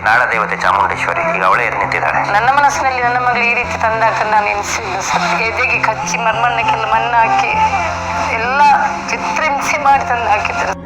ನಾಡ ದೇವತೆ ಚಾಮುಂಡೇಶ್ವರಿ ಈಗ ಅವಳೇ ನಿಂತಿದ್ದಾಳೆ. ನನ್ನ ಮನಸ್ಸಿನಲ್ಲಿ ನನ್ನ ಮಗಳು ಈ ರೀತಿ ತಂದಾಗ ನಾನು ಎನಿಸಿದ್ದು. ಎದೆಗೆ ಕಚ್ಚಿ ಮರ್ಮಣ್ಣಕ್ಕೆಲ್ಲ ಮಣ್ಣು ಹಾಕಿ, ಎಲ್ಲ ಚಿತ್ರಹಿಂಸೆ ಮಾಡಿ ತಂದು ಹಾಕಿದ್ರು.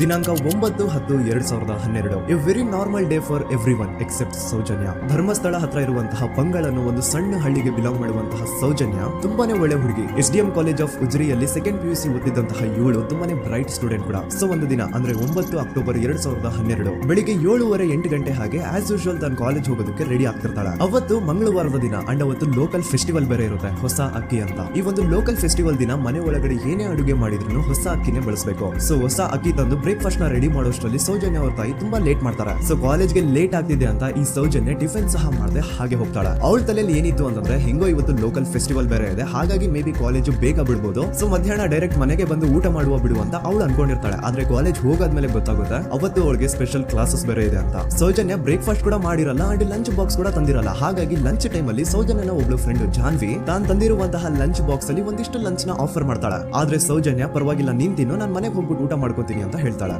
ದಿನಾಂಕ ಒಂಬತ್ತು, ಹತ್ತು, ಎರಡ್ ಸಾವಿರದ ಹನ್ನೆರಡು. A very normal day for everyone except Soujanya. Dharmasthala ಹತ್ರ ಇರುವಂತಹ ಪಂಗಳನ್ನು ಒಂದು ಸಣ್ಣ ಹಳ್ಳಿಗೆ ಬಿಲಾಂಗ್ ಮಾಡುವಂತಹ ಸೌಜನ್ಯ. ತುಂಬಾನೇ ಒಳ್ಳೆ ಹುಡುಗಿ. S D M college of ಉಜ್ರಿಯಲ್ಲಿ second P U C ಓದಿದಂತಹ ಏಳು ತುಂಬಾನೇ ಬ್ರೈಟ್ ಸ್ಟೂಡೆಂಟ್ ಕೂಡ. ಸೊ ಒಂದು ದಿನ, ಅಂದ್ರೆ ಒಂಬತ್ತು ಅಕ್ಟೋಬರ್ ಎರಡ್ ಸಾವಿರದ ಹನ್ನೆರಡು, ಬೆಳಿಗ್ಗೆ ಏಳುವರೆ ಎಂಟು ಗಂಟೆ ಹಾಗೆ ಆಸ್ ಯೂಶುವಲ್ ತನ್ನ ಕಾಲೇಜ್ ಹೋಗೋದಕ್ಕೆ ರೆಡಿ ಆಗ್ತಿರ್ತಾಳೆ. ಅವತ್ತು ಮಂಗಳವಾರದ ದಿನ ಅಂಡ್ ಅವತ್ತು ಲೋಕಲ್ ಫೆಸ್ಟಿವಲ್ ಬೇರೆ ಇರುತ್ತೆ, ಹೊಸ ಅಕ್ಕಿ ಅಂತ. ಈ ಒಂದು ಲೋಕಲ್ ಫೆಸ್ಟಿವಲ್ ದಿನ ಮನೆ ಒಳಗಡೆ ಏನೇ ಅಡುಗೆ ಮಾಡಿದ್ರು ಹೊಸ ಅಕ್ಕಿನೇ ಬಳಸಬೇಕು. ಸೊ ಹೊಸ ಅಕ್ಕಿ ತಂದು ಬ್ರೇಕ್ಫಾಸ್ಟ್ನ ರೆಡಿ ಮಾಡೋಷ್ಟರಲ್ಲಿ ಸೌಜನ್ಯ ಅವ್ರ ತಾಯಿ ತುಂಬಾ ಲೇಟ್ ಮಾಡ್ತಾರೆ. ಸೊ ಕಾಲೇಜ್ಗೆ ಲೇಟ್ ಆಗ್ತಿದೆ ಅಂತ ಈ ಸೌಜನ್ಯ ಡಿಫೆನ್ಸ್ ಸಹ ಮಾಡದೆ ಹಾಗೆ ಹೋಗ್ತಾಳೆ. ಅವಳ ತಲೆಯಲ್ಲಿ ಏನಿತ್ತು ಅಂತಂದ್ರೆ ಹೆಂಗೋ ಇವತ್ತು ಲೋಕಲ್ ಫೆಸ್ಟಿವಲ್ ಬೇರೆ ಇದೆ. ಹಾಗಾಗಿ ಮೇ ಬಿ ಕಾಲೇಜು ಬೇಗ ಬಿಡ್ಬೋದು. ಸೊ ಮಧ್ಯಾಹ್ನ ಡೈರೆಕ್ಟ್ ಮನೆಗೆ ಬಂದು ಊಟ ಮಾಡುವ ಬಿಡು ಅಂತ ಅವಳು ಅನ್ಕೊಂಡಿರ್ತಾಳೆ. ಆದ್ರೆ ಕಾಲೇಜ್ ಹೋಗಾದ್ಮೇಲೆ ಗೊತ್ತಾಗುತ್ತೆ ಅವತ್ತು ಅವಳಿಗೆ ಸ್ಪೆಷಲ್ ಕ್ಲಾಸಸ್ ಬೇರೆ ಇದೆ ಅಂತ. ಸೌಜನ್ಯ ಬ್ರೇಕ್ಫಾಸ್ಟ್ ಕೂಡ ಮಾಡಿರಲ್ಲ ಅಂಡ್ ಲಂಚ್ ಬಾಕ್ಸ್ ಕೂಡ ತಂದಿರಲ್ಲ. ಹಾಗಾಗಿ ಲಂಚ್ ಟೈಮ್ ಅಲ್ಲಿ ಸೌಜನ್ಯನ ಒಬ್ಳು ಫ್ರೆಂಡ್ ಜಾನ್ವಿ, ತಾನು ತಂದಿರುವಂತಹ ಲಂಚ್ ಬಾಕ್ಸ್ ಅಲ್ಲಿ ಒಂದಿಷ್ಟು ಲಂಚ್ನ ಆಫರ್ ಮಾಡ್ತಾಳೆ. ಆದ್ರೆ ಸೌಜನ್ಯ ಪರವಾಗಿಲ್ಲ, ನೀನ್ ತಿನ್ನು, ನಾನು ಮನೆಗೆ ಹೋಗ್ಬಿಟ್ಟು ಊಟ ಮಾಡ್ಕೋತೀನಿ ಅಂತ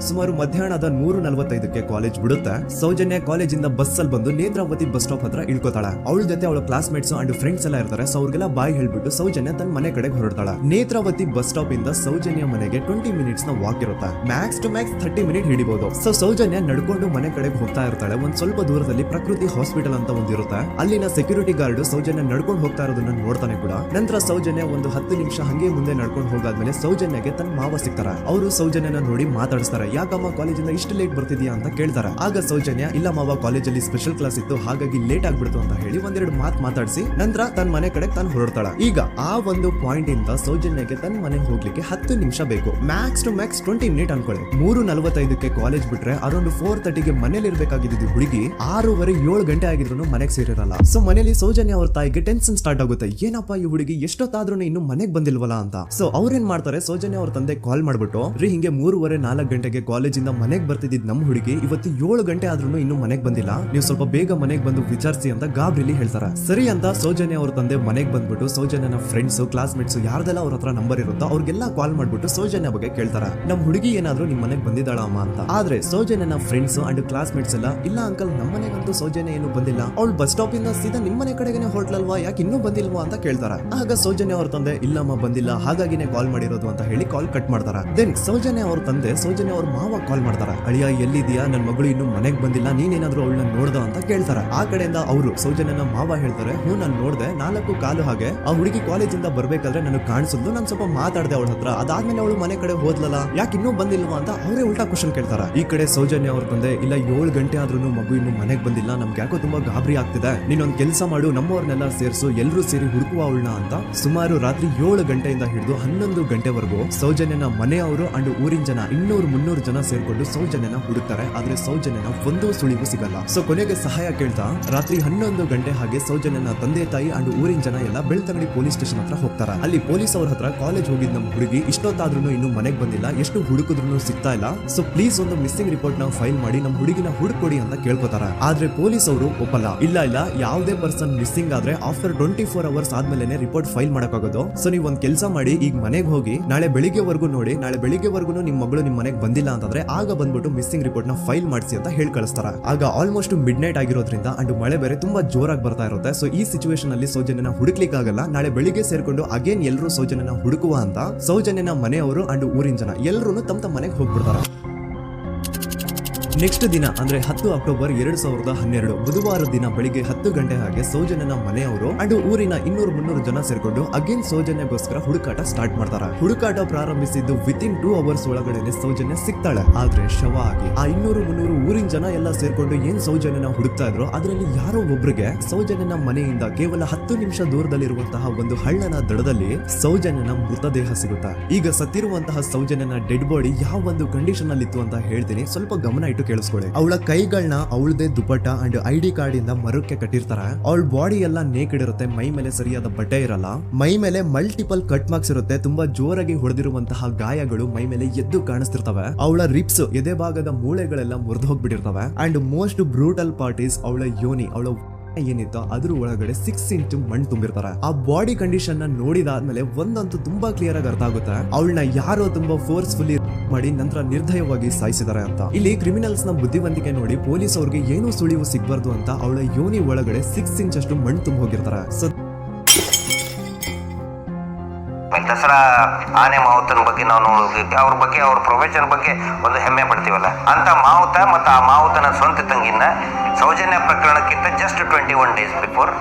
ಸುಮಾರು ಮಧ್ಯಾಹ್ನದ ನೂರು ನಲವತ್ತೈದಕ್ಕೆ ಕಾಲೇಜ್ ಬಿಡುತ್ತೆ, ಸೌಜನ್ಯ ಕಾಲೇಜಿಂದ ಬಸ್ ಅಲ್ಲಿ ಬಂದು ನೇತ್ರಾವತಿ ಬಸ್ ಸ್ಟಾಪ್ ಹತ್ರ ಇಳ್ಕೊತಾಳ. ಅವಳ ಜೊತೆ ಅವಳ ಕ್ಲಾಸ್ಮೇಟ್ಸ್ ಅಂಡ್ ಫ್ರೆಂಡ್ಸ್ ಎಲ್ಲ ಇರ್ತಾರೆ ಸೊ ಅವ್ರಿಗೆಲ್ಲ ಬಾಯ್ ಹೇಳ್ಬಿಟ್ಟು ಸೌಜನ್ಯ ತನ್ನ ಮನೆ ಕಡೆ ಹೊರಡ್ತಾಳ. ನೇತ್ರಾವತಿ ಬಸ್ ಸ್ಟಾಪ್ ಇಂದ ಸೌಜನ್ಯ ಮನೆಗೆ ಟ್ವೆಂಟಿ ಮಿನಿಟ್ಸ್ನ ವಾಕ್ ಇರುತ್ತೆ. Max to max thirty minute ಹಿಡಿಬಹುದು so Soujanya ನಡ್ಕೊಂಡು ಮನೆ ಕಡೆಗೆ ಹೋಗ್ತಾ ಇರ್ತಾಳೆ, ಒಂದ್ ಸ್ವಲ್ಪ ದೂರದಲ್ಲಿ ಪ್ರಕೃತಿ ಹಾಸ್ಪಿಟಲ್ ಅಂತ ಒಂದಿರುತ್ತೆ ಅಲ್ಲಿನ ಸೆಕ್ಯೂರಿಟಿ ಗಾರ್ಡ್ ಸೌಜನ್ಯ ನಡ್ಕೊಂಡು ಹೋಗ್ತಾ ಇರೋದನ್ನ ನೋಡ್ತಾನೆ ಕೂಡ. ನಂತರ ಸೌಜನ್ಯ ಒಂದು ಹತ್ತು ನಿಮಿಷ ಹಂಗೆ ಮುಂದೆ ನಡ್ಕೊಂಡು ಹೋಗಾದ್ಮೇಲೆ ಸೌಜನ್ಯಗೆ ತನ್ನ ಮಾವ ಸಿಗ್ತಾರ. ಅವರು ಸೌಜನ್ಯನ ನೋಡಿ ಮಾತಾಡಿಸ್ತಾರೆ ಯಾಕಮ್ಮ ಕಾಲೇಜಿಂದ ಇಷ್ಟು ಲೇಟ್ ಬರ್ತಿದ್ಯಾ? ಅಂತ ಕೇಳ್ತಾರೆ. ಆಗ ಸೌಜನ್ಯ, ಇಲ್ಲ ಮಾವ, ಕಾಲೇಜಲ್ಲಿ ಸ್ಪೆಷಲ್ ಕ್ಲಾಸ್ ಇತ್ತು, ಹಾಗಾಗಿ ಲೇಟ್ ಆಗ್ಬಿಡ್ತು ಅಂತ ಹೇಳಿ ಒಂದೆರಡು ಮಾತು ಮಾತಾಡಿಸಿ, ನಂತರ ತನ್ನ ಮನೆ ಕಡೆ ತಾನು ಹೊರಡ್ತಾಳೆ. ಈಗ ಆ ಒಂದು ಪಾಯಿಂಟ್ ಇಂದ ಸೌಜನ್ಯಕ್ಕೆ ತನ್ನ ಮನೆ ಹೋಗ್ಲಿಕ್ಕೆ ಹತ್ತು ನಿಮಿಷ ಬೇಕು. Max to max twenty minute ಅನ್ಕೊಳ್ಳಿ ಮೂರು ನಲವತ್ತೈದಕ್ಕೆ ಕಾಲೇಜ್ ಬಿಟ್ರೆ ಅರೌಂಡ್ ಫೋರ್ ತರ್ಟಿಗೆ ಮನೇಲಿ ಇರ್ಬೇಕಾಗಿದ್ದು ಹುಡುಗಿ ಆರೂವರೆ ಏಳು ಗಂಟೆ ಆಗಿದ್ರು ಮನೆಗೆ ಸೇರಿರಲ್ಲ. ಸೊ ಮನೇಲಿ ಸೌಜನ್ಯ ಅವ್ರ ತಾಯಿಗೆ ಟೆನ್ಷನ್ ಸ್ಟಾರ್ಟ್ ಆಗುತ್ತೆ. ಏನಪ್ಪ ಈ ಹುಡುಗಿ ಎಷ್ಟೊತ್ತಾದ್ರೂ ಇನ್ನು ಮನೆಗೆ ಬಂದಿಲ್ವಲ್ಲ ಅಂತ. ಸೊ ಅವ್ರೇನ್ ಮಾಡ್ತಾರೆ, ಸೌಜನ್ಯ ಅವ್ರ ತಂದೆ ಕಾಲ್ ಮಾಡ್ಬಿಟ್ಟು, ರೀ, ಹಿಂಗೆ ಮೂರುವರೆ ನಾಲ್ಕು ಗಂಟೆಗೆ ಕಾಲೇಜಿಂದ ಮನೆಗೆ ಬರ್ತಿದ್ದ ನಮ್ಮ ಹುಡುಗಿ ಇವತ್ತು ಏಳು ಗಂಟೆ ಆದ್ರೂ ಇನ್ನು ಮನೆಗೆ ಬಂದಿಲ್ಲ. ನೀವು ಸ್ವಲ್ಪ ಬೇಗ ಮನೆಗೆ ಬಂದು ವಿಚಾರಿಸಿ ಅಂತ ಗಾಬ್ರಿಲಿ ಹೇಳ್ತಾರೆ. ಸರಿ ಅಂತ ಸೌಜನ್ಯ ಅವ್ರ ತಂದೆ ಮನೆಗೆ ಬಂದ್ಬಿಟ್ಟು ಸೌಜನ್ಯನ ಫ್ರೆಂಡ್ಸ್ ಕ್ಲಾಸ್ಮೇಟ್ಸ್ ಯಾರ್ದೆಲ್ಲ ಅವ್ರ ಹತ್ರ ನಂಬರ್ ಇರುತ್ತೋ ಅವ್ರಿಗೆಲ್ಲ ಕಾಲ್ ಮಾಡ್ಬಿಟ್ಟು ಸೌಜನ್ಯ ಬಗ್ಗೆ ಕೇಳ್ತಾರ. ನಮ್ ಹುಡುಗಿ ಏನಾದ್ರೂ ನಿಮ್ ಮನೆಗೆ ಬಂದಿದ್ದಾಳ ಅಮ್ಮ ಅಂತ. ಆದ್ರೆ ಸೌಜನ್ಯನ ಫ್ರೆಂಡ್ಸ್ ಅಂಡ್ ಕ್ಲಾಸ್ಮೇಟ್ಸ್ ಎಲ್ಲ, ಇಲ್ಲ ಅಂಕಲ್ ನಮ್ಮ ಮನೆಗಂತೂ ಸೌಜನ್ಯ ಏನು ಬಂದಿಲ್ಲ. ಅವ್ಳು ಬಸ್ ಸ್ಟಾಪ್ ಇಂದ ಸೀದಾ ನಿಮ್ ಮನೆ ಕಡೆಗೆ ಹೊರಟ್ಲಲ್ವಾ? ಯಾಕೆ ಇನ್ನೂ ಬಂದಿಲ್ವಾ? ಅಂತ ಕೇಳ್ತಾರ. ಆಗ ಸೌಜನ್ಯ ಅವ್ರ ತಂದೆ, ಇಲ್ಲಮ್ಮ ಬಂದಿಲ್ಲ, ಹಾಗಾಗಿನೇ ಕಾಲ್ ಮಾಡಿರೋದು ಅಂತ ಹೇಳಿ ಕಾಲ್ ಕಟ್ ಮಾಡ್ತಾರೆ. ದೆನ್ ಸೌಜನ್ಯ ಅವ್ರ ತಂದೆ, ಸೌಜನ್ಯ ಅವ್ರ ಮಾವ ಕಾಲ್ ಮಾಡ್ತಾರ. ಅಳಿಯ ಎಲ್ಲಿದ್ಯಾ ನನ್ನ ಮಗಳು ಇನ್ನು ಮನೆಗೆ ಬಂದಿಲ್ಲ. ನೀನೇನಾದ್ರೂ ಅವಳನ್ನ ನೋಡ್ದ ಅಂತ ಕೇಳ್ತಾರೆ. ಆ ಕಡೆಯಿಂದ ಅವರು ಸೌಜನ್ಯನ ಮಾವ ಹೇಳ್ತಾರೆ, ಹ್ಞೂ, ನಾನು ನೋಡ್ದೆ. ನಾಲ್ಕು ಕಾಲು ಹಾಗೆ. ಆ ಹುಡುಗಿ ಕಾಲೇಜಿಂದ ಬರ್ಬೇಕಾದ್ರೆ ನನಗೆ ಕಾಣಿಸಿದ್ಲು. ನಾನು ಸ್ವಲ್ಪ ಮಾತಾಡ್ದೆ ಅವಳ ಹತ್ರ. ಅದಾದ್ಮೇಲೆ ಅವಳು ಮನೆ ಕಡೆ ಹೋದ್ಲಲ್ಲ? ಯಾಕೆ ಇನ್ನೂ ಬಂದಿಲ್ವಾ ಅಂತ ಅವರೇ ಉಲ್ಟಾ ಕ್ವಶನ್ ಕೇಳ್ತಾರ. ಈ ಕಡೆ ಸೌಜನ್ಯ ಅವ್ರ ತಂದೆ ಇಲ್ಲ, ಏಳು ಗಂಟೆ ಆದ್ರೂ ಮಗು ಇನ್ನು ಮನೆಗೆ ಬಂದಿಲ್ಲ. ನಮ್ಗೆ ಯಾಕೋ ತುಂಬಾ ಗಾಬರಿ ಆಗ್ತಿದೆ. ನೀನೊಂದ್ ಕೆಲಸ ಮಾಡು. ನಮ್ಮವ್ರನ್ನೆಲ್ಲ ಸೇರಿಸು. ಎಲ್ಲರೂ ಸೇರಿ ಹುಡುಕುವ ಅವಳನ್ನ ಅಂತ ಸುಮಾರು ರಾತ್ರಿ ಏಳು ಗಂಟೆಯಿಂದ ಹಿಡಿದು ಹನ್ನೊಂದು ಗಂಟೆವರೆಗೂ ಸೌಜನ್ಯನ ಮನೆಯವರು ಅಂಡ್ ಊರಿನ ಜನ ಇನ್ನೂರು ಮುನ್ನೂರು ಜನ ಸೇರ್ಕೊಂಡು ಸೌಜನ್ಯನ ಹುಡುಕ್ತಾರೆ, ಆದ್ರೆ ಸೌಜನ್ಯನ ಒಂದು ಸುಳಿವು ಸಿಗಲ್ಲ. ಸೊ ಕೊನೆಗೆ ಸಹಾಯ ಕೇಳ್ತಾ, ರಾತ್ರಿ ಹನ್ನೊಂದು ಗಂಟೆ ಹಾಗೆ ಸೌಜನ್ಯನ ತಂದೆ ತಾಯಿ ಅಂಡ್ ಊರಿನ ಜನ ಎಲ್ಲ ಬೆಳ್ತಂಗಡಿ ಪೊಲೀಸ್ ಸ್ಟೇಷನ್ ಹತ್ರ ಹೋಗ್ತಾರೆ. ಅಲ್ಲಿ ಪೊಲೀಸ್ ಅವ್ರ ಹತ್ರ ಕಾಲೇಜ್ ಹೋಗಿದ್ ನಮ್ಮ ಹುಡುಗಿ ಇಷ್ಟೊತ್ತಾದ್ರೂ ಇನ್ನು ಮನೆಗೆ ಬಂದಿಲ್ಲ, ಎಷ್ಟು ಹುಡುಕಿದ್ರು ಸಿಗ್ತಾ ಇಲ್ಲ. ಸೊ ಪ್ಲೀಸ್ ಒಂದು ಮಿಸ್ಸಿಂಗ್ ರಿಪೋರ್ಟ್ನ ಫೈಲ್ ಮಾಡಿ ನಮ್ಮ ಹುಡುಗಿನ ಹುಡುಕೊಡಿ ಅಂತ ಕೇಳ್ಕೊತಾರ. ಆದ್ರೆ ಪೊಲೀಸ್ ಅವರು ಒಪ್ಪಲ್ಲ. ಇಲ್ಲ ಇಲ್ಲ, ಯಾವುದೇ ಪರ್ಸನ್ ಮಿಸ್ಸಿಂಗ್ ಆದ್ರೆ ಆಫ್ಟರ್ ಟ್ವೆಂಟಿ ಫೋರ್ ಅವರ್ಸ್ ಆದ್ಮೇಲೆ ರಿಪೋರ್ಟ್ ಫೈಲ್ ಮಾಡಕ್ಕಾಗೋದು. ಸೊ ನೀವು ಒಂದ್ ಕೆಲಸ ಮಾಡಿ, ಈಗ ಮನೆಗೆ ಹೋಗಿ, ನಾಳೆ ಬೆಳಿಗ್ಗೆವರೆಗೂ ನೋಡಿ, ನಾಳೆ ಬೆಳಿಗ್ಗೆವರೆಗೂ ನಿಮ್ ಮಗಳು ನಿಮ್ ಮನೆಗೆ ಬಂದಿಲ್ಲ ಅಂತಂದ್ರೆ ಆಗ ಬಂದ್ಬಿಟ್ಟು ಮಿಸ್ಸಿಂಗ್ ರಿಪೋರ್ಟ್ನ ಫೈಲ್ ಮಾಡಿಸಿ ಅಂತ ಹೇಳಿ ಕಳಿಸ್ತಾರ. ಆಗ ಆಲ್ಮೋಸ್ಟ್ ಮಿಡ್ ನೈಟ್ ಆಗಿರೋದ್ರಿಂದ ಅಂಡ್ ಮಳೆ ಬೇರೆ ತುಂಬಾ ಜೋರಾಗಿ ಬರ್ತಾ ಇರುತ್ತೆ. ಸೊ ಈ ಸಿಚುವೇಶನ್ ಅಲ್ಲಿ ಸೌಜನ್ಯನ ಹುಡುಕ್ಲಿಕ್ಕಾಗಲ್ಲ. ನಾಳೆ ಬೆಳಿಗ್ಗೆ ಸೇರ್ಕೊಂಡು ಅಗೇನ್ ಎಲ್ಲರೂ ಸೌಜನ್ಯನ ಹುಡುಕುವ ಅಂತ ಸೌಜನ್ಯನ ಮನೆಯವರು ಅಂಡ್ ಊರಿನ ಜನ ಎಲ್ಲರೂ ತಮ್ಮ ತಮ್ಮ ಮನೆಗೆ ಹೋಗ್ಬಿಡ್ತಾರೆ. ನೆಕ್ಸ್ಟ್ ದಿನ, ಅಂದ್ರೆ ಹತ್ತು ಅಕ್ಟೋಬರ್ ಎರಡ್ ಸಾವಿರದ ಹನ್ನೆರಡು, ಬುಧವಾರ ದಿನ ಬೆಳಿಗ್ಗೆ ಹತ್ತು ಗಂಟೆ ಹಾಗೆ ಸೋಜನನ ಮನೆಯವರು ಅಂಡ್ ಊರಿನ ಇನ್ನೂರು ಮುನ್ನೂರು ಜನ ಸೇರ್ಕೊಂಡು ಅಗೇನ್ ಸೋಜನೆಗೋಸ್ಕರ ಹುಡುಕಾಟ ಸ್ಟಾರ್ಟ್ ಮಾಡ್ತಾರ. ಹುಡುಕಾಟ ಪ್ರಾರಂಭಿಸಿದ್ದು ವಿತ್ ಇನ್ ಟೂ ಅವರ್ಸ್ ಒಳಗಡೆ ಸೌಜನ್ಯ ಸಿಗ್ತಾಳೆ. ಆದ್ರೆ ಶವ ಆಗಿ ಆ ಇನ್ನೂರು ಮುನ್ನೂರು ಊರಿನ ಜನ ಎಲ್ಲ ಸೇರ್ಕೊಂಡು ಏನ್ ಸೌಜನ್ಯನ ಹುಡುಕ್ತಾ ಇದ್ರು ಅದರಲ್ಲಿ ಯಾರೋ ಒಬ್ರಿಗೆ ಸೌಜನ್ಯನ ಮನೆಯಿಂದ ಕೇವಲ ಹತ್ತು ನಿಮಿಷ ದೂರದಲ್ಲಿರುವಂತಹ ಒಂದು ಹಳ್ಳನ ದಡದಲ್ಲಿ ಸೌಜನ್ಯನ ಮೃತದೇಹ ಸಿಗುತ್ತಾ. ಈಗ ಸತ್ತಿರುವಂತಹ ಸೌಜನ್ಯನ ಡೆಡ್ ಬಾಡಿ ಯಾವ ಒಂದು ಕಂಡೀಷನ್ ಅಲ್ಲಿ ಇತ್ತು ಅಂತ ಹೇಳ್ತೀನಿ. ಸ್ವಲ್ಪ ಗಮನ ಕೇಳಿಸ್ಕೊಳ್ಳಿ. ಅವಳ ಕೈಗಳನ್ನ ಅವಳದೇ dupatta and I D card ಇಂದ ಮರಕ್ಕೆ ಕಟ್ಟಿರ್ತಾರೆ. ಅವಳ ಬಾಡಿ ಎಲ್ಲ ನೇಕಡ್ ಇರುತ್ತೆ, ಮೈ ಮೇಲೆ ಸರಿಯಾದ ಬಟ್ಟೆ ಇರಲ್ಲ. ಮೈ ಮೇಲೆ ಮಲ್ಟಿಪಲ್ ಕಟ್ ಮಾರ್ಕ್ಸ್ ಇರುತ್ತೆ, ತುಂಬಾ ಜೋರಾಗಿ ಹೊಡೆದಿರುವಂತಹ ಗಾಯಗಳು ಮೈ ಮೇಲೆ ಎದ್ದು ಕಾಣಿಸ್ತಿರ್ತವೆ. ಅವಳ ರಿಪ್ಸ್ ಎದೆ ಭಾಗದ ಮೂಳೆಗಳೆಲ್ಲ ಮುರಿದು ಹೋಗ್ಬಿಟ್ಟಿರ್ತವೆ. ಅಂಡ್ ಮೋಸ್ಟ್ ಬ್ರೂಟಲ್ ಪಾರ್ಟೀಸ್ ಅವಳ ಯೋನಿ, ಅವಳ ಏನಿತ್ತೋ ಅದ್ರ ಒಳಗಡೆ ಸಿಕ್ಸ್ ಇಂಚ್ ಮಣ್ಣು ತುಂಬಿರ್ತಾರೆ. ಆ ಬಾಡಿ ಕಂಡೀಷನ್ನ ನೋಡಿದಾದ್ಮೇಲೆ ಒಂದಂತೂ ತುಂಬಾ ಕ್ಲಿಯರ್ ಆಗಿ ಅರ್ಥ ಆಗುತ್ತೆ. ಅವಳನ್ನ ಯಾರೋ ತುಂಬಾ ಫೋರ್ಸ್ಫುಲ್ಲಿ ಮಾಡಿ ನಂತರ ನಿರ್ದಯವಾಗಿ ಸಾಯಿಸಿದ್ದಾರೆ ಅಂತ. ಇಲ್ಲಿ ಕ್ರಿಮಿನಲ್ಸ್ನ ಬುದ್ಧಿವಂತಿಕೆ ನೋಡಿ ಪೊಲೀಸ್ ಅವ್ರಿಗೆ ಏನು ಸುಳಿವು ಸಿಗ್ಬಾರ್ದು ಅಂತ ಅವಳ ಯೋನಿ ಒಳಗಡೆ ಸಿಕ್ಸ್ ಇಂಚ್ ಅಷ್ಟು ಮಣ್ಣು ತುಂಬ ಹೋಗಿರ್ತಾರೆ ದಸರಾ ಆನೆ ಮಾವುತನ ಬಗ್ಗೆ ನಾವು ನೋಡೋದಕ್ಕೆ ಅವ್ರ ಬಗ್ಗೆ, ಅವ್ರ ಪ್ರೊಫೆಷನ್ ಬಗ್ಗೆ ಒಂದು ಹೆಮ್ಮೆ ಪಡ್ತೀವಲ್ಲ? ಅಂತ ಮಾವುತ ಮತ್ತು ಆ ಮಾವುತನ ಸ್ವಂತ ತಂಗಿನ Soujanya ಪ್ರಕರಣಕ್ಕಿಂತ just twenty one days before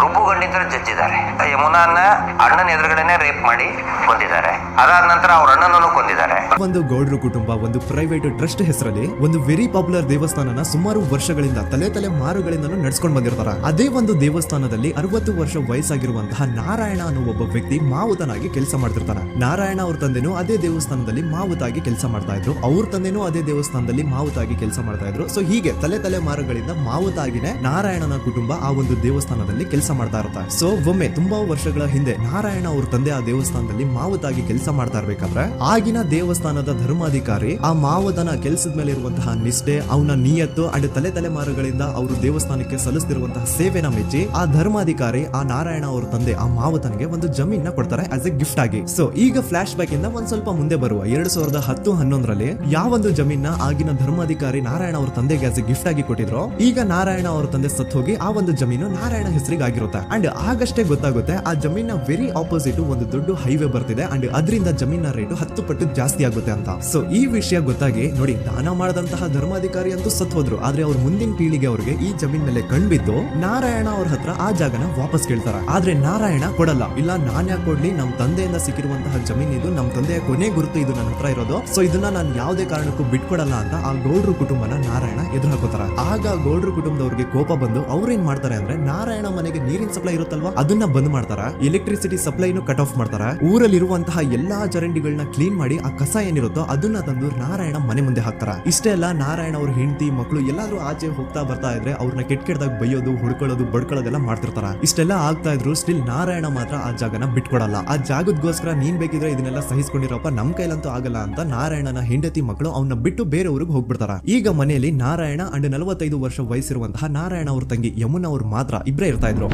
ರುಬ್ಬುಗಂಡಿದ್ರು ಜಜ್ಜಿದ್ದಾರೆ. ಯಮುನಾನ ಅಣ್ಣನ ಎದುರುಗಡೆನೆ ರೇಪ್ ಮಾಡಿ ಕೊಂದಿದ್ದಾರೆ. ಅದಾದ ನಂತರ ಅವ್ರ ಅಣ್ಣನನ್ನು ಕೊಂದಿದ್ದಾರೆ. ಒಂದು ಗೌಡ್ರ ಕುಟುಂಬ, ಒಂದು ಪ್ರೈವೇಟ್ ಟ್ರಸ್ಟ್ ಹೆಸರಲ್ಲಿ ಒಂದು ವೆರಿ ಪಾಪ್ಯುಲರ್ ದೇವಸ್ಥಾನನ ಸುಮಾರು ವರ್ಷಗಳಿಂದ ತಲೆ ತಲೆ ಮಾರುಗಳಿಂದ ನಡ್ಸ್ಕೊಂಡು ಬಂದಿರ್ತಾರ. ಅದೇ ಒಂದು ದೇವಸ್ಥಾನದಲ್ಲಿ ಅರವತ್ತು ವರ್ಷ ವಯಸ್ಸಾಗಿರುವಂತಹ ನಾರಾಯಣ ಅನ್ನೋ ಒಬ್ಬ ವ್ಯಕ್ತಿ ಮಾವುತನಾಗಿ ಕೆಲಸ ಮಾಡ್ತಿರ್ತಾನೆ. ನಾರಾಯಣ ಅವ್ರ ತಂದೆನೂ ಅದೇ ದೇವಸ್ಥಾನದಲ್ಲಿ ಮಾವುತಾಗಿ ಕೆಲಸ ಮಾಡ್ತಾ ಇದ್ರು. ಅವ್ರ ತಂದೆನೂ ಅದೇ ದೇವಸ್ಥಾನದಲ್ಲಿ ಮಾವುತಾಗಿ ಕೆಲಸ ಮಾಡ್ತಾ ಇದ್ರು. ಸೊ ಹೀಗೆ ತಲೆ ತಲೆ ಮಾರುಗಳಿಂದ ಮಾವುತಾಗಿನೇ ನಾರಾಯಣನ ಕುಟುಂಬ ಆ ಒಂದು ದೇವಸ್ಥಾನದಲ್ಲಿ ಕೆಲಸ ಮಾಡ್ತಾ ಇರ್ತಾರೆ ಸೊ ಒಮ್ಮೆ ತುಂಬಾ ವರ್ಷಗಳ ಹಿಂದೆ ನಾರಾಯಣ ಅವ್ರ ತಂದೆ ಆ ದೇವಸ್ಥಾನದಲ್ಲಿ ಮಾವುತಾಗಿ ಕೆಲಸ ಮಾಡ್ತಾ ಇರ್ಬೇಕಾದ್ರೆ ಆಗಿನ ದೇವಸ್ಥಾನದ ಧರ್ಮಾಧಿಕಾರಿ ಆ ಮಾವದನ ಕೆಲಸದ ಮೇಲೆ ಇರುವಂತಹ ನಿಷ್ಠೆ, ಅವನ ನಿಯತ್ತು ಅಂಡ್ ತಲೆ ತಲೆಮಾರುಗಳಿಂದ ಅವರು ದೇವಸ್ಥಾನಕ್ಕೆ ಸಲ್ಲಿಸ್ತಿರುವಂತಹ ಸೇವೆನ ಮೆಚ್ಚಿ ಆ ಧರ್ಮಾಧಿಕಾರಿ ಆ ನಾರಾಯಣ ಅವ್ರ ತಂದೆ ಆ ಮಾವತನಿಗೆ ಒಂದು ಜಮೀನ ಕೊಡ್ತಾರೆ ಆಸ್ ಎ ಗಿಫ್ಟ್ ಆಗಿ. ಸೊ ಈಗ ಫ್ಲಾಶ್ ಬ್ಯಾಕ್ ಇಂದ ಒಂದ್ ಸ್ವಲ್ಪ ಮುಂದೆ ಬರುವ ಎರಡ್ ಸಾವಿರದ ಹತ್ತು ಹನ್ನೊಂದರಲ್ಲಿ ಯಾವೊಂದು ಜಮೀನ ಆಗಿನ ಧರ್ಮಾಧಿಕಾರಿ ನಾರಾಯಣ ಅವ್ರ ತಂದೆಗೆ ಆಸ್ ಗಿಫ್ಟ್ ಆಗಿ ಕೊಟ್ಟಿದ್ರು, ಈಗ ನಾರಾಯಣ ಅವ್ರ ತಂದೆ ಸತ್ ಹೋಗಿ ಆ ಒಂದು ಜಮೀನು ನಾರಾಯಣ ಹೆಸರಿಗೆ ಆಗಿರುತ್ತೆ ಅಂಡ್ ಆಗಷ್ಟೇ ಗೊತ್ತಾಗುತ್ತೆ, ಆ ಜಮೀನ ವೆರಿ ಆಪೋಸಿಟ್ ಒಂದು ದೊಡ್ಡ ಹೈವೇ ಬರ್ತಿದೆ ಅಂಡ್ ಅದರಿಂದ ಜಮೀನ ರೇಟ್ ಹತ್ತು ಪಟ್ಟು ಜಾಸ್ತಿ ಆಗುತ್ತೆ ಅಂತ. ಸೊ ಈ ವಿಷಯ ಗೊತ್ತಾಗಿ, ನೋಡಿ, ದಾನ ಮಾಡದಂತಹ ಧರ್ಮಾಧಿಕಾರಿ ಅಂತೂ ಸತ್ ಹೋದ್ರು, ಆದ್ರೆ ಅವ್ರ ಮುಂದಿನ ಪೀಳಿಗೆ ಅವರಿಗೆ ಈ ಜಮೀನ್ ಮೇಲೆ ಕಣ್ಬಿದ್ದು ನಾರಾಯಣ ಅವ್ರ ಹತ್ರ ಆ ಜಾಗನ ವಾಪಸ್ ಕೇಳ್ತಾರೆ. ಆದ್ರೆ ನಾರಾಯಣ ಕೊಡಲ್ಲ. ಇಲ್ಲ ನಾನ್ ಯಾಕೆ ಕೊಡ್ಲಿ, ನಮ್ ತಂದೆಯಿಂದ ಸಿಕ್ಕಿರುವಂತಹ ಜಮೀನು ಇದು, ನಮ್ ತಂದೆಯ ಕೊನೆ ಗುರುತು ಇದು ನನ್ನ ಹತ್ರ ಇರೋದು. ಸೊ ಇದನ್ನ ನಾನು ಯಾವುದೇ ಕಾರಣಕ್ಕೂ ಬಿಟ್ಕೊಡಲ್ಲ ಅಂತ ಆ ಗೌಡ್ರು ಕುಟುಂಬನ ನಾರಾಯಣ ಎದುರು ಹಾಕೋತಾರ ಆಗ ಗೌಡ್ರು ಕುಟುಂಬದವ್ರಿಗೆ ಕೋಪ ಬಂದು ಅವ್ರು ಏನ್ ಮಾಡ್ತಾರೆ ಅಂದ್ರೆ ನಾರಾಯಣ ಮನೆಗೆ ನೀರಿನ ಸಪ್ಲೈ ಇರುತ್ತಲ್ವಾ? ಅದನ್ನ ಬಂದ್ ಮಾಡ್ತಾರ. ಎಲೆಕ್ಟ್ರಿಸಿಟಿ ಸಪ್ಲೈನು ಕಟ್ ಆಫ್ ಮಾಡ್ತಾರ. ಊರಲ್ಲಿರುವಂತಹ ಎಲ್ಲಾ ಚರಂಡಿಗಳನ್ನ ಕ್ಲೀನ್ ಮಾಡಿ ಆ ಕಸ ಏನಿರುತ್ತೋ ಅದನ್ನ ತಂದು ನಾರಾಯಣ ಮನೆ ಮುಂದೆ ಹಾಕ್ತಾರ. ಇಷ್ಟೇ ಅಲ್ಲ, ನಾರಾಯಣ ಅವ್ರ ಹೆಂಡತಿ ಮಕ್ಕಳು ಎಲ್ಲಾದ್ರೂ ಆಚೆ ಹೋಗ್ತಾ ಬರ್ತಾ ಇದ್ರೆ ಅವ್ರನ್ನ ಕೆಟ್ಟ ಕೆಟ್ಟದಾಗ ಬೈಯೋದು, ಹುಡ್ಕೊಳ್ಳೋದು, ಬಡ್ಕೊಳ್ಳೋದೆಲ್ಲ ಮಾಡ್ತಿರ್ತಾರ. ಇಷ್ಟೆಲ್ಲ ಆಗ್ತಾ ಇದ್ರು ಸ್ಟಿಲ್ ನಾರಾಯಣ ಮಾತ್ರ ಆ ಜಾಗನ ಬಿಟ್ಕೊಡಲ್ಲ. ಆ ಜಾಗದಗೋಸ್ಕರ ನೀನ್ ಬೇಕಿದ್ರೆ ಇದನ್ನೆಲ್ಲ ಸಹಿಸ್ಕೊಂಡಿರೋಪ್ಪ, ನಮ್ ಕೈಲಂತೂ ಆಗಲ್ಲ ಅಂತ ನಾರಾಯಣನ ಹೆಂಡತಿ ಮಕ್ಕಳು ಅವನ್ನ ಬಿಟ್ಟು ಬೇರೆ ಊರಿಗೆ ಹೋಗ್ಬಿಡ್ತಾರ. ಈಗ ಮನೆಯಲ್ಲಿ ನಾರಾಯಣ ಅಂಡ್ ನಲವತ್ತೈದು ವರ್ಷ ವಯಸ್ಸಿರುವಂತಹ ನಾರಾಯಣ ಅವ್ರ ತಂಗಿ ಯಮುನಾ ಅವ್ರು ಮಾತ್ರ ಇಬ್ಬರೇ ಇರ್ತಾ ಇದ್ರು.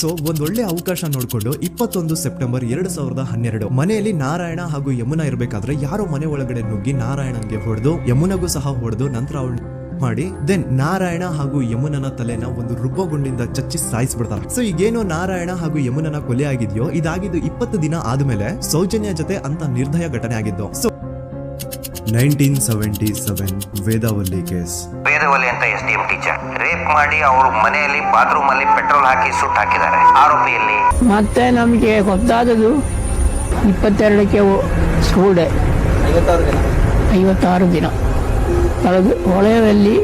ಸೊ ಒಂದೊಳ್ಳೆ ಅವಕಾಶ ನೋಡಿಕೊಂಡು ಇಪ್ಪತ್ತೊಂದು ಸೆಪ್ಟೆಂಬರ್ ಎರಡು ಸಾವಿರದ ಹನ್ನೆರಡು ಮನೆಯಲ್ಲಿ ನಾರಾಯಣ ಹಾಗೂ ಯಮುನಾ ಇರಬೇಕಾದ್ರೆ ಯಾರೋ ಮನೆ ಒಳಗಡೆ ನುಗ್ಗಿ ನಾರಾಯಣನ್ಗೆ ಹೊಡೆದು, ಯಮುನಗೂ ಸಹ ಹೊಡೆದು ನಂತರ ಅವಳು ಮಾಡಿ ದೆನ್ ನಾರಾಯಣ ಹಾಗೂ ಯಮುನನ ತಲೆನ ಒಂದು ರುಬ್ಬಗುಂಡಿಂದ ಚಚ್ಚಿ ಸಾಯಿಸ್ಬಿಡ್ತಾರೆ. ಸೊ ಈಗೇನು ನಾರಾಯಣ ಹಾಗೂ ಯಮುನನ ಕೊಲೆ ಆಗಿದ್ಯೋ ಇದಾಗಿದ್ದು ಇಪ್ಪತ್ತು ದಿನ ಆದ್ಮೇಲೆ ಸೌಜನ್ಯ ಜೊತೆ ಅಂತ ನಿರ್ದಯ ಘಟನೆ ಆಗಿದ್ದು. So nineteen seventy seven Vedavalli case Vedavalli ಅಂತ S D M teacher rape ಮಾಡಿ ಅವರು ಮನೆಯಲ್ಲಿ ಬಾತ್ರೂಮ್ ಅಲ್ಲಿ ಪೆಟ್ರೋಲ್ ಹಾಕಿ ಸುಟ್ಟು ಹಾಕಿದ್ದಾರೆ. ಆರೋಪಿಯಲ್ಲಿ ಮತ್ತೆ ನಮಗೆ ಗೊತ್ತಾದದು ಇಪ್ಪತ್ತೆರಡಕ್ಕೆ ಸ್ಕೂಲ್ ಡೇ ಐವತ್ತಾರು ದಿನ. ಕಳೆದು ಹೊಳೆಯಲ್ಲಿ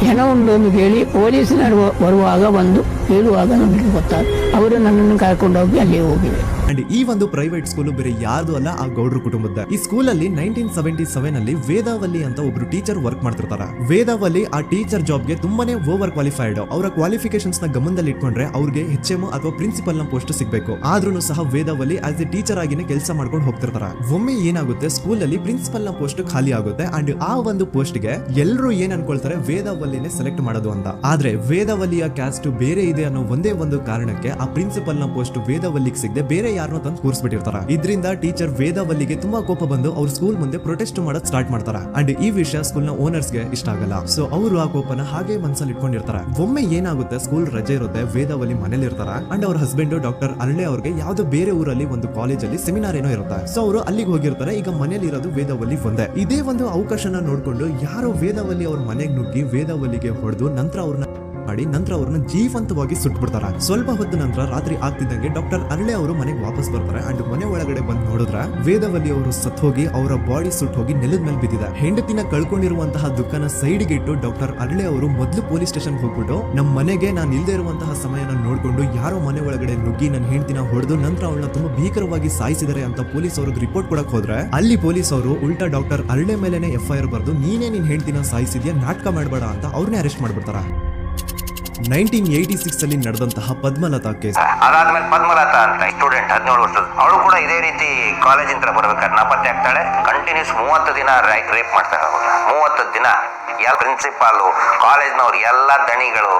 ಹೆಣ ಉಂಟು ಎಂದು ಕೇಳಿ ಪೊಲೀಸಿನ ಬರುವಾಗ ಬಂದು ಹೇಳುವಾಗ ನಮಗೆ ಗೊತ್ತಾಗ ಅವರು ನನ್ನನ್ನು ಕರ್ಕೊಂಡು ಹೋಗಿ ಅಲ್ಲಿ ಹೋಗಿವೆ ಅಂಡ್ ಈ ಒಂದು ಪ್ರೈವೇಟ್ ಸ್ಕೂಲ್ ಬೇರೆ ಯಾರ್ದು ಅಲ್ಲ, ಆ ಗೌಡ್ರ ಕುಟುಂಬದ ಈ ಸ್ಕೂಲಲ್ಲಿ ನೈನ್ಟೀನ್ ಸೆವೆಂಟಿ ಸೆವೆನ್ ಅಲ್ಲಿ ವೇದಾವಲ್ಲಿ ಅಂತ ಒಬ್ರು ಟೀಚರ್ ವರ್ಕ್ ಮಾಡ್ತಿರ್ತಾರೆ. ವೇದಾವಲ್ಲಿ ಆ ಟೀಚರ್ ಜಾಬ್ಗೆ ತುಂಬಾನೇ ಓವರ್ ಕ್ವಾಲಿಫೈಡ್ ಅವರ ಕ್ವಾಲಿಫಿಕೇಶನ್ಸ್ನ ಗಮನದಲ್ಲಿ ಇಟ್ಕೊಂಡ್ರೆ ಅವ್ರಿಗೆ ಹೆಚ್ ಎಂ ಅಥವಾ ಪ್ರಿನ್ಸಿಪಲ್ನ ಪೋಸ್ಟ್ ಸಿಗಬೇಕು. ಆದ್ರೂ ಸಹ ವೇದಾವಲ್ಲಿ ಆಸ್ ಎ ಟೀಚರ್ ಆಗಿನೇ ಕೆಲಸ ಮಾಡ್ಕೊಂಡು ಹೋಗ್ತಿರ್ತಾರೆ. ಒಮ್ಮೆ ಏನಾಗುತ್ತೆ ಸ್ಕೂಲ್ ಅಲ್ಲಿ ಪ್ರಿನ್ಸಿಪಲ್ನ ಪೋಸ್ಟ್ ಖಾಲಿ ಆಗುತ್ತೆ ಅಂಡ್ ಆ ಒಂದು ಪೋಸ್ಟ್ಗೆ ಎಲ್ಲರೂ ಏನ್ ಅನ್ಕೊಳ್ತಾರೆ ವೇದಾವಲ್ಲಿನೇ ಸೆಲೆಕ್ಟ್ ಮಾಡೋದು ಅಂತ. ಆದ್ರೆ ವೇದಾವಲ್ಲಿಯ ಕ್ಯಾಸ್ಟ್ ಬೇರೆ ಇದೆ ಅನ್ನೋ ಒಂದೇ ಒಂದು ಕಾರಣಕ್ಕೆ ಆ ಪ್ರಿನ್ಸಿಪಲ್ನ ಪೋಸ್ಟ್ ವೇದಾವಲ್ಲಿಗೆ ಸಿಗದೆ ಬೇರೆ ಯಾರನ್ನೋ ತಂದು ಕೂರಿಸ್ಬಿಟ್ಟಿರ್ತಾರ. ಇದರಿಂದ ಟೀಚರ್ ವೇದಾವಲ್ಲಿಗೆ ತುಂಬಾ ಕೋಪ ಬಂದು ಅವ್ರ ಸ್ಕೂಲ್ ಮುಂದೆ ಪ್ರೊಟೆಸ್ಟ್ ಮಾಡೋದ್ ಸ್ಟಾರ್ಟ್ ಮಾಡ್ತಾರ. ಅಂಡ್ ಈ ವಿಷಯ ಸ್ಕೂಲ್ನ ಓನರ್ಸ್ಗೆ ಇಷ್ಟ ಆಗಲ್ಲ. ಸೊ ಅವರು ಆ ಕೋಪನ ಹಾಗೆ ಮನ್ಸಲ್ಲಿ ಇಟ್ಕೊಂಡಿರ್ತಾರ. ಒಮ್ಮೆ ಏನಾಗುತ್ತೆ ಸ್ಕೂಲ್ ರಜೆ ಇರುತ್ತೆ ವೇದಾವಲ್ಲಿ ಮನೇಲಿ ಇರ್ತಾರ. ಅಂಡ್ ಅವ್ರ ಹಸ್ಬೆಂಡ್ ಡಾಕ್ಟರ್ ಅರಳೆ ಅವ್ರಿಗೆ ಯಾವ್ದೋ ಬೇರೆ ಊರಲ್ಲಿ ಒಂದು ಕಾಲೇಜ್ ಅಲ್ಲಿ ಸೆಮಿನಾರ್ ಏನೋ ಇರುತ್ತೆ. ಸೊ ಅವರು ಅಲ್ಲಿಗೆ ಹೋಗಿರ್ತಾರೆ, ಈಗ ಮನೇಲಿ ಇರೋದು ವೇದಾವಲ್ಲಿ ಒಂದೇ. ಇದೇ ಒಂದು ಅವಕಾಶನ ನೋಡ್ಕೊಂಡು ಯಾರೋ ವೇದಾವಲ್ಲಿ ಅವ್ರ ಮನೆಗೆ ನುಗ್ಗಿ ವೇದಾವಲ್ಲಿಗೆ ಹೊಡೆದು ನಂತರ ಅವ್ರನ್ನ ಮಾಡಿ ನಂತರ ಅವ್ರನ್ನ ಜೀವಂತವಾಗಿ ಸುಟ್ಬಿಡ್ತಾರ. ಸ್ವಲ್ಪ ಹೊತ್ತು ನಂತರ ರಾತ್ರಿ ಆಗ್ತಿದ್ದಂಗೆ ಡಾಕ್ಟರ್ ಅರಳೆ ಅವರು ಮನೆಗೆ ವಾಪಸ್ ಬರ್ತಾರೆ. ಅಂಡ್ ಮನೆ ಒಳಗಡೆ ಬಂದು ನೋಡಿದ್ರೆ ವೇದವಲ್ಲಿ ಅವರು ಸತ್ ಹೋಗಿ ಅವರ ಬಾಡಿ ಸುಟ್ಟು ಹೋಗಿ ನೆಲದ ಮೇಲೆ ಬಿದ್ದಿದೆ. ಹೆಂಡತಿನ ಕಳ್ಕೊಂಡಿರುವಂತಹ ದುಃಖನ ಸೈಡ್ಗೆ ಇಟ್ಟು ಡಾಕ್ಟರ್ ಅರಳೆ ಅವರು ಮೊದಲು ಪೊಲೀಸ್ ಸ್ಟೇಷನ್ ಹೋಗ್ಬಿಟ್ಟು ನಮ್ಮ ಮನೆಗೆ ನಾನು ಇಲ್ಲದೆ ಇರುವಂತಹ ಸಮಯನ ನೋಡ್ಕೊಂಡು ಯಾರೋ ಮನೆ ಒಳಗಡೆ ನುಗ್ಗಿ ನನ್ನ ಹೆಂಡತಿನ ಹೊಡೆದು ನಂತರ ಅವಳನ್ನ ತುಂಬಾ ಭೀಕರವಾಗಿ ಸಾಯಿಸಿದರೆ ಅಂತ ಪೊಲೀಸ್ ಅವ್ರಿಗೆ ರಿಪೋರ್ಟ್ ಕೊಡಕ್ ಹೋದ್ರೆ, ಅಲ್ಲಿ ಪೊಲೀಸ್ ಅವರು ಉಲ್ಟಾ ಡಾಕ್ಟರ್ ಅರಳೆ ಮೇಲೆನೆ ಎಫ್ ಐ ಆರ್ ಬರೆದು, ನೀನೇ ನಿನ್ ಹೆಂಡತಿನ ಸಾಯಿಸಿದ್ಯಾ? ನಾಟಕ ಮಾಡಬೇಡ ಅಂತ ಅವ್ರನ್ನೇ ಅರೆಸ್ಟ್ ಮಾಡ್ಬಿಡ್ತಾರ. ನೈನ್ಟೀನ್ ಏಯ್ಟಿ ಸಿಕ್ಸ್ ಅಲ್ಲಿ ನಡೆದಂತಹ ಪದ್ಮಲತಾ ಕೇಸ್. ಅದಾದ್ಮೇಲೆ ಪದ್ಮಲತಾ ಅಂತ ಸ್ಟೂಡೆಂಟ್ ಹದಿನೇಳು ವರ್ಷದ ಅವಳು ಕೂಡ ಇದೇ ರೀತಿ ಕಾಲೇಜಿಂದ ಬರ್ಬೇಕಾದ್ರೆ ನಾಪತ್ತೆ ಆಗ್ತಾಳೆ. ಕಂಟಿನ್ಯೂಸ್ ಮೂವತ್ತು ದಿನ ರೇಪ್ ಮಾಡ್ತಾರೆ ಮೂವತ್ತು ದಿನ. ಎಲ್ಲ ಪ್ರಿನ್ಸಿಪಾಲು ಕಾಲೇಜ್ನವ್ರು ಎಲ್ಲ ದಣಿಗಳು,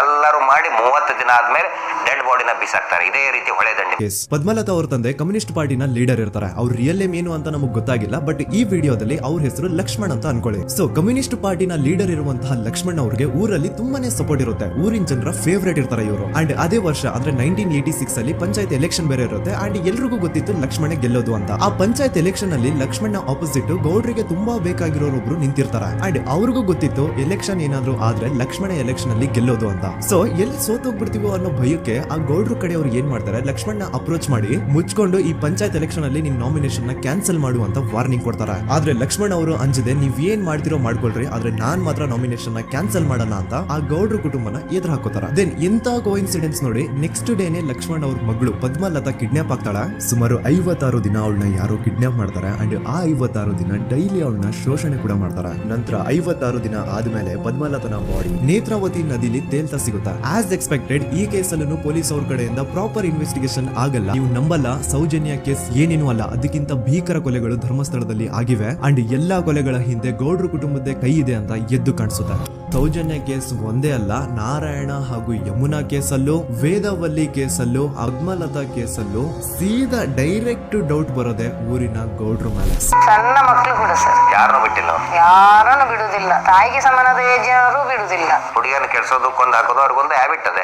ಎಲ್ಲರೂ ಮಾಡಿ ಮೂವತ್ತು ದಿನ ಆದ್ಮೇಲೆ ಡೆಡ್ ಬಾಡಿನ ಬಿಸಾಕ್ತಾರೆ. ಇದೇ ರೀತಿ ಹೊಳೆ ದಂಡಿ. ಪದ್ಮಲತಾ ಅವ್ರ ತಂದೆ ಕಮ್ಯುನಿಸ್ಟ್ ಪಾರ್ಟಿನ ಲೀಡರ್ ಇರ್ತಾರೆ. ಅವ್ರ ರಿಯಲ್ ನೇಮ್ ಏನು ಅಂತ ನಮಗೆ ಗೊತ್ತಾಗಿಲ್ಲ ಬಟ್ ಈ ವಿಡಿಯೋದಲ್ಲಿ ಅವ್ರ ಹೆಸರು ಲಕ್ಷ್ಮಣ್ ಅಂತ ಅನ್ಕೊಳ್ಳಿ. ಸೊ ಕಮ್ಯುನಿಸ್ಟ್ ಪಾರ್ಟಿನ ಲೀಡರ್ ಇರುವಂತಹ ಲಕ್ಷ್ಮಣ್ ಅವ್ರಿಗೆ ಊರಲ್ಲಿ ತುಂಬಾನೇ ಸಪೋರ್ಟ್ ಇರುತ್ತೆ. ಊರಿನ ಜನರ ಫೇವರೇಟ್ ಇರ್ತಾರೆ ಇವರು. ಅಂಡ್ ಅದೇ ವರ್ಷ, ಅಂದ್ರೆ ನೈನ್ಟೀನ್ ಏಟಿ ಸಿಕ್ಸ್ ಅಲ್ಲಿ ಪಂಚಾಯತ್ ಎಲೆಕ್ಷನ್ ಬೇರೆ ಇರುತ್ತೆ. ಅಂಡ್ ಎಲ್ರಿಗೂ ಗೊತ್ತಿತ್ತು ಲಕ್ಷ್ಮಣ ಗೆಲ್ಲೋದು ಅಂತ. ಆ ಪಂಚಾಯತ್ ಎಲೆಕ್ಷನ್ ಅಲ್ಲಿ ಲಕ್ಷ್ಮಣ ಆಪೋಸಿಟ್ ಗೌಡ್ರಿಗೆ ತುಂಬಾ ಬೇಕಾಗಿರೋರೊಬ್ರು ನಿಂತಿರ್ತಾರೆ. ಅಂಡ್ ಅವ್ರಿಗೂ ಗೊತ್ತಿತ್ತು ಎಲೆಕ್ಷನ್ ಏನಾದ್ರು ಆದ್ರೆ ಲಕ್ಷ್ಮಣ ಎಲೆಕ್ಷನ್ ಅಲ್ಲಿ ಗೆಲ್ಲೋದು ಅಂತ. ಸೊ ಎಲ್ಲಿ ಸೋತೋಗ್ಬಿಡ್ತೀವೋ ಅನ್ನೋ ಭಯಕ್ಕೆ ಆ ಗೌಡ್ರು ಕಡೆ ಅವ್ರು ಏನ್ ಮಾಡ್ತಾರೆ ಲಕ್ಷ್ಮಣ ಅಪ್ರೋಚ್ ಮಾಡಿ ಮುಚ್ಕೊಂಡು ಈ ಪಂಚಾಯತ್ ಎಲೆಕ್ಷನ್ ಅಲ್ಲಿ ನಿಮ್ ನಾಮಿನೇಷನ್ನ ಕ್ಯಾನ್ಸಲ್ ಮಾಡು ಅಂತ ವಾರ್ನಿಂಗ್ ಕೊಡ್ತಾರೆ. ಆದ್ರೆ ಲಕ್ಷ್ಮಣ್ ಅವರು ಅಂಜದೆ, ನೀವ್ ಏನ್ ಮಾಡ್ತಿರೋ ಮಾಡ್ಕೊಳ್ರಿ, ಆದ್ರೆ ನಾನ್ ಮಾತ್ರ ನಾಮಿನೇಷನ್ನ ಕ್ಯಾನ್ಸಲ್ ಮಾಡೋಣ ಅಂತ ಆ ಗೌಡ್ರ ಕುಟುಂಬನ ಎದುರು ಹಾಕೋತಾರ. ದೆನ್ ಎಂತ ಕೋಇನ್ಸಿಡೆನ್ಸ್ ನೋಡಿ ನೆಕ್ಸ್ಟ್ ಡೇನೆ ಲಕ್ಷ್ಮಣ್ ಅವ್ರ ಮಗಳು ಪದ್ಮಲತಾ ಕಿಡ್ನಾಪ್ ಆಗ್ತಾಳ. ಸುಮಾರು ಐವತ್ತಾರು ದಿನ ಅವಳನ್ನ ಯಾರೋ ಕಿಡ್ನಾಪ್ ಮಾಡ್ತಾರೆ ಅಂಡ್ ಆ ಐವತ್ತಾರು ದಿನ ಡೈಲಿ ಅವಳನ್ನ ಶೋಷಣೆ ಕೂಡ ಮಾಡ್ತಾರೆ. ನಂತರ ಐವತ್ತಾರು ದಿನ ಆದ್ಮೇಲೆ ಪದ್ಮಲತನ ಬಾಡಿ ನೇತ್ರಾವತಿ ನದಿಲಿ ತೇಲ್ತಾ ಸಿಗುತ್ತಾ? ಆಸ್ ಎಕ್ಸ್ಪೆಕ್ಟೆಡ್ ಈ ಕೇಸಲ್ಲೂ ಪೊಲೀಸ್ ಅವ್ರ ಕಡೆಯಿಂದ ಪ್ರಾಪರ್ ಇನ್ವೆಸ್ಟಿಗೇಷನ್ ಆಗಲ್ಲ. ನೀವು ನಂಬಲ್ಲ, ಸೌಜನ್ಯ ಕೇಸ್ ಏನೇನು ಅಲ್ಲ. ಅದಕ್ಕಿಂತ ಭೀಕರ ಕೊಲೆಗಳು ಧರ್ಮಸ್ಥಳದಲ್ಲಿ ಆಗಿವೆ. ಅಂಡ್ ಎಲ್ಲಾ ಕೊಲೆಗಳ ಹಿಂದೆ ಗೌಡ್ರ ಕುಟುಂಬದ ಕೈ ಇದೆ ಅಂತ ಎದ್ದು ಕಾಣಿಸುತ್ತೆ? ಸೌಜನ್ಯ ಕೇಸ್ ಒಂದೇ ಅಲ್ಲ ನಾರಾಯಣ ಹಾಗೂ ಯಮುನಾ ಕೇಸಲ್ಲೂ ವೇದವಲ್ಲಿ ಕೇಸಲ್ಲೂ ಅಗ್ಮಲತಾ ಕೇಸಲ್ಲೂ ಸೀದಾ ಡೈರೆಕ್ಟ್ ಡೌಟ್ ಬರೋದೆ ಊರಿನ ಗೌಡ್ರ ಮೇಲೆ. ಸಣ್ಣ ಮಕ್ಕಳು ಕೂಡ ಸರ್. ಯಾರನ್ನು ಬಿಟ್ಟಿಲ್ಲ. ಯಾರನ್ನು ಬಿಡುವುದಿಲ್ಲ. ತಾಯಿಗೆ ಸಮಾನದ ಏಜಿನವರು ಬಿಡುವುದಿಲ್ಲ. ಹುಡುಗಿಯನ್ನು ಕೆಡ್ಸೋದು ಕೊಂದು ಹಾಕೋದು ಅವ್ರಿಗೊಂದು ಹ್ಯಾಬಿಟ್ ಅದೇ.